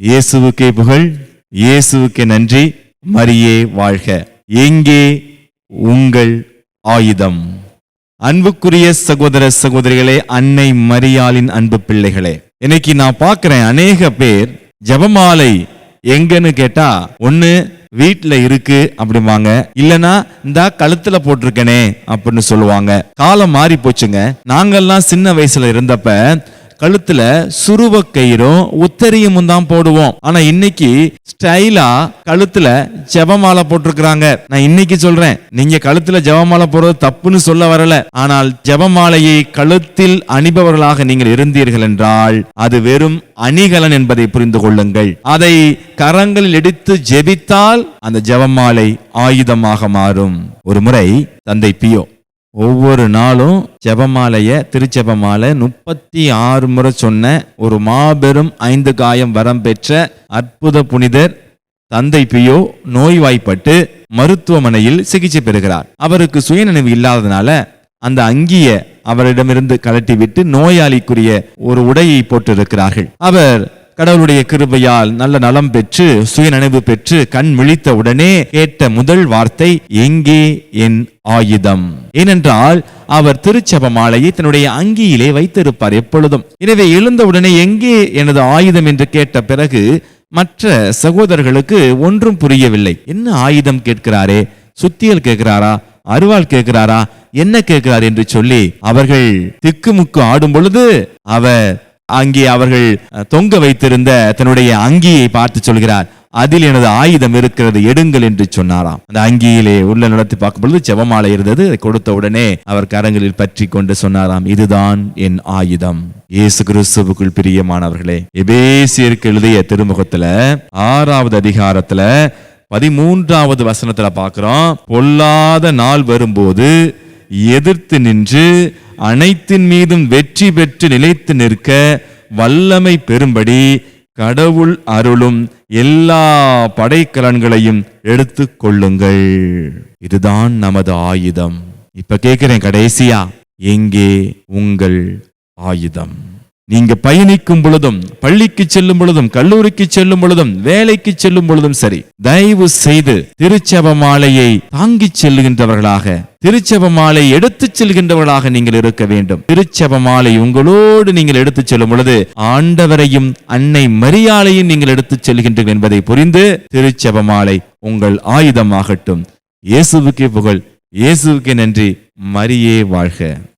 இயேசுவுக்கே புகழ் இயேசுவுக்கே நன்றி மரியே வாழ்க. எங்கே உங்கள் ஆயுதம்? அன்புக்குரிய சகோதர சகோதரிகளே அன்னை மரியாளின் அன்பு பிள்ளைகளே இன்னைக்கு நான் பார்க்கிறேன் அநேக பேர் ஜெபமாலை எங்கன்னு கேட்டா ஒண்ணு வீட்ல இருக்கு அப்படிம்பாங்க இல்லனா இந்த கழுத்துல போட்டிருக்கனே அப்படின்னு சொல்லுவாங்க. காலம் மாறி போச்சுங்க நாங்கெல்லாம் சின்ன வயசுல இருந்தப்ப கழுத்துல சுருவ கயிறும் உத்தரியமும் தான் போடுவோம். ஆனா இன்னைக்கு ஸ்டைலா கழுத்துல ஜெபமாலை போட்டிருக்கிறாங்க. நான் இன்னைக்கு சொல்றேன் நீங்க கழுத்துல ஜெபமாலை போடுறது தப்புன்னு சொல்ல வரல. ஆனால் ஜெபமாலையை கழுத்தில் அணிபவர்களாக நீங்கள் இருந்தீர்கள் என்றால் அது வெறும் அணிகலன் என்பதை புரிந்து கொள்ளுங்கள். அதை கரங்களில் எடுத்து ஜெபித்தால் அந்த ஜெபமாலை ஆயுதமாக மாறும். ஒரு முறை தந்தை பியோ ஒவ்வொரு நாளும் ஜபமாலைய திருச்செபமாலை முப்பத்தி ஆறு முறை சொன்ன ஒரு மாபெரும் ஐந்து காயம் வரம் பெற்ற அற்புத புனிதர் தந்தை பியோ நோய்வாய்ப்பட்டு மருத்துவமனையில் சிகிச்சை பெறுகிறார். அவருக்கு சுயநினைவு இல்லாததுனால அந்த அங்கிய அவரிடமிருந்து கழட்டி விட்டு நோயாளிக்குரிய ஒரு உடையை போட்டிருக்கிறார்கள். அவர் கடவுளுடைய கிருபையால் நல்ல நலம் பெற்று சுயநினைவு பெற்று கண் விழித்த உடனே கேட்ட முதல் வார்த்தை எங்கே என் ஆயுதம்? ஏனென்றால் அவர் திருச்சப மாலையை தன்னுடைய அங்கியிலே வைத்திருப்பார் எப்பொழுதும். எனவே எழுந்தவுடனே எங்கே எனது ஆயுதம்? என்று கேட்ட பிறகு மற்ற சகோதரர்களுக்கு ஒன்றும் புரியவில்லை. என்ன ஆயுதம்? கேட்கிறாரே. சுத்தியல் கேட்கிறாரா? அருவாள் கேட்கிறாரா? என்ன கேட்கிறார்? என்று சொல்லி அவர்கள் திக்குமுக்கு ஆடும் பொழுது அவர் அங்கே அவர்கள் தொங்க வைத்திருந்த தன்னுடைய அங்கியை பார்த்து சொல்கிறார். அதில் எனது ஆயுதம் இருக்கிறது எடுங்கள் என்று சொன்னாராம். அந்த அங்கியிலே உள்ள நடத்தி பார்க்கும் பொழுது செவமாலை இருந்தது கொடுத்த உடனே அவர் கரங்களில் பற்றி கொண்டு சொன்னாராம் இதுதான் என் ஆயுதம். இயேசு கிறிஸ்துவுக்குள் பிரியமானவர்களே. எபேசியருக்கு எழுதிய திருமுகத்துல ஆறாவது அதிகாரத்துல பதிமூன்றாவது வசனத்துல பாக்குறோம் பொல்லாத நாள் வரும்போது எதிர்த்து நின்று அனைத்தின் மீதும் வெற்றி பெற்று நிலைத்து நிற்க வல்லமை பெறும்படி கடவுள் அருளும் எல்லா படைக்கலன்களையும் எடுத்து கொள்ளுங்கள். இதுதான் நமது ஆயுதம். இப்ப கேட்கிறேன் கடைசியா எங்கே உங்கள் ஆயுதம்? நீங்க பயணிக்கும் பொழுதும் பள்ளிக்கு செல்லும் பொழுதும் கல்லூரிக்கு செல்லும் பொழுதும் வேலைக்கு செல்லும் பொழுதும் சரி தயவு செய்து திருச்சப மாலையை செல்லுகின்றவர்களாக திருச்சப மாலை செல்கின்றவர்களாக நீங்கள் இருக்க வேண்டும். திருச்சப மாலை உங்களோடு நீங்கள் எடுத்து செல்லும் பொழுது ஆண்டவரையும் அன்னை மரியாளையும் நீங்கள் எடுத்துச் செல்கின்றீர்கள் என்பதை புரிந்து திருச்சப மாலை உங்கள் ஆயுதமாகட்டும். இயேசுவுக்கே புகழ் இயேசுவுக்கே நன்றி. மரியே வாழ்க.